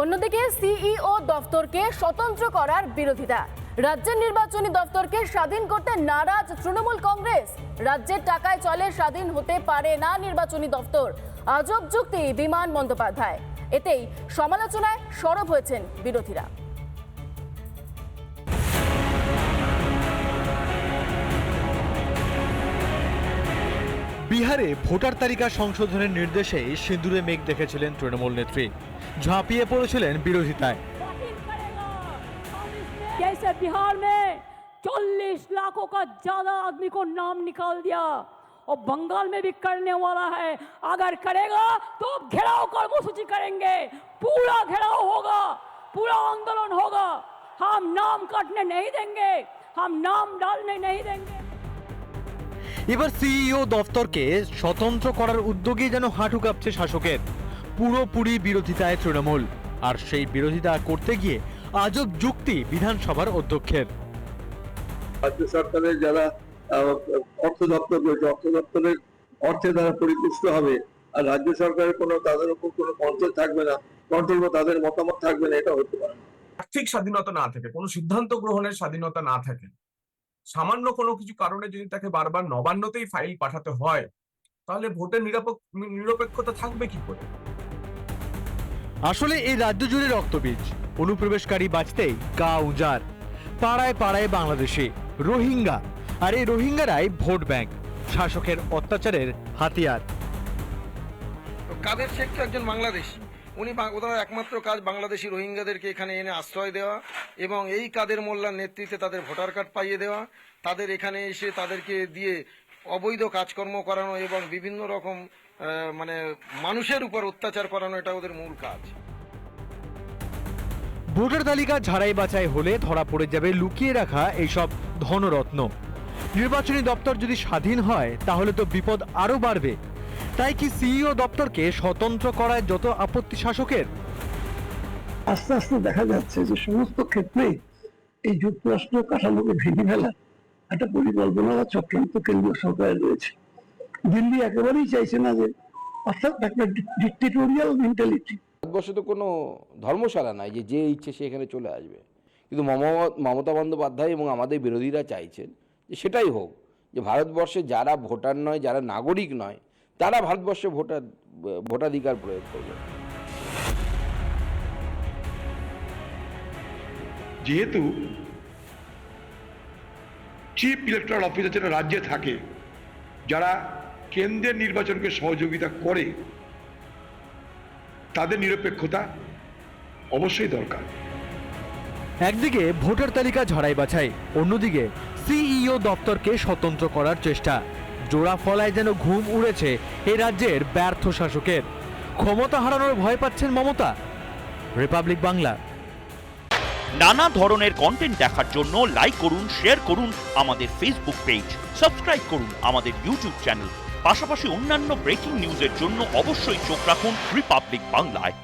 অন্যদিকে সিইও দফতরকে স্বতন্ত্র করার বিরোধিতা। রাজ্যের নির্বাচনী দফতরকে স্বাধীন করতে নারাজ তৃণমূল কংগ্রেস। রাজ্যের টাকায় চলে স্বাধীন হতে পারে না নির্বাচনী দফতর। আজব যুক্তি বিমান বন্দ্যোপাধ্যায়। এতেই সমালোচনায় সরব হয়েছেন বিরোধীরা। বিহারে ভোটার তালিকা সংশোধনের নির্দেশে সিঁদুরে মেঘ দেখেছিলেন তৃণমূল নেত্রী ঝাঁপিয়ে পড়েছিলেন বিরোধিতায় बातिल करेगा हम इसमें जैसे बिहार में चालीस लाखों का ज्यादा आदमी को नाम निकाल दिया और बंगाल में भी करने वाला है अगर करेगा तो घेराव कर्मसूची करेंगे पूरा घेराव होगा पूरा आंदोलन होगा हम नाम काटने नहीं देंगे हम नाम डालने नहीं देंगे এবার সিইও দফতরকে স্বতন্ত্র করার উদ্যোগে যেন হাঁটু কাঁপছে শাসকের। পুরোপুরি বিরোধিতায় তৃণমূল। আর সেই বিরোধিতা করতে গিয়ে আজব যুক্তি বিধানসভার অধ্যক্ষের। রাজ্য সরকারের যারা আহ, অর্থ দপ্তর রয়েছে অর্থ দপ্তরের অর্থে তারা পরিপুষ্ট হবে। আর রাজ্য সরকারের কোনো তাদের উপর কোনো কন্ট্রোল থাকবে না। কন্ট্রোল বা তাদের মতামত থাকবে না এটা হতে পারে আর্থিক স্বাধীনতা না থাকে কোনো সিদ্ধান্ত গ্রহণের স্বাধীনতা না থাকে। সামান্য কোনো কিছু কারণে যদি তাকে বারবার নবান্নতেই ফাইল পাঠাতে হয় তাহলে ভোটের নিরপেক্ষতা থাকবে কি করে? আসলে এই রাজ্য জুড়ে রক্তবীজ অনুপ্রবেশকারী বাঁচতেই গা উজার পাড়ায় পাড়ায় বাংলাদেশে রোহিঙ্গা আর এই রোহিঙ্গারাই ভোট ব্যাংক শাসকের অত্যাচারের হাতিয়ার। কাদের শেখ তো একজন বাংলাদেশি? উনি ওনার একমাত্র কাজ বাংলাদেশি রোহিঙ্গাদেরকে এখানে এনে আশ্রয় দেওয়া এবং এই কাদের মোল্লার নেতৃত্বে তাদের ভোটার কার্ড পাইয়ে দেওয়া, তাদের এখানে এসে তাদেরকে দিয়ে অবৈধ কাজকর্ম করানো এবং বিভিন্ন রকম মানে মানুষের উপর অত্যাচার করানো, এটা ওদের মূল কাজ। ভোটার তালিকা ঝাড়াই বাছাই হলে ধরা পড়ে যাবে লুকিয়ে রাখা এইসব ধনরত্ন। নির্বাচনী দপ্তর যদি স্বাধীন হয়, তাহলে তো বিপদ আরও বাড়বে। তাই কি সিইও দপ্তরকে স্বতন্ত্র করায় যত আপত্তি শাসকের? আস্তে আস্তে দেখা যাচ্ছে যে সমস্ত ক্ষেত্রে এই যুক্তরাষ্ট্র কাঠামোকে ভেঙে ফেলা একটা পরিকল্পনা বা চক্রান্ত কেন্দ্রীয় সরকারের রয়েছে। দিল্লি একেবারেই চাইছে না যে অর্থাৎ একটা ডিক্টেটোরিয়াল মেন্টালিটি ভারতবর্ষে তো কোনো ধর্মশালা নাই যে যে ইচ্ছে সে এখানে চলে আসবে। কিন্তু মমতা মমতা বন্দ্যোপাধ্যায় এবং আমাদের বিরোধীরা চাইছেন যে সেটাই হোক যে ভারতবর্ষে যারা ভোটার নয় যারা নাগরিক নয় তারা ভারতবর্ষে ভোটার ভোটাধিকার প্রয়োগ করবে। যেহেতু চিফ ইলেকট্রাল অফিসার যারা রাজ্যে থাকে যারা কেন্দ্রের নির্বাচনকে সহযোগিতা করে তাদের নিরপেক্ষতা অবশ্যই দরকার। একদিকে ভোটার তালিকা ঝাড়াই বাছাই অন্যদিকে সিইও দপ্তরকে স্বতন্ত্র করার চেষ্টা। জোড়া ফলায় যেন ঘুম উড়েছে এই রাজ্যের ব্যর্থ শাসকের। ক্ষমতা হারানোর ভয় পাচ্ছেন মমতা। রিপাবলিক বাংলা। নানা ধরনের কন্টেন্ট দেখার জন্য লাইক করুন শেয়ার করুন আমাদের ফেসবুক পেজ সাবস্ক্রাইব করুন আমাদের ইউটিউব চ্যানেল পাশাপাশি অন্যান্য ব্রেকিং নিউজের জন্য অবশ্যই চোখ রাখুন রিপাবলিক বাংলায়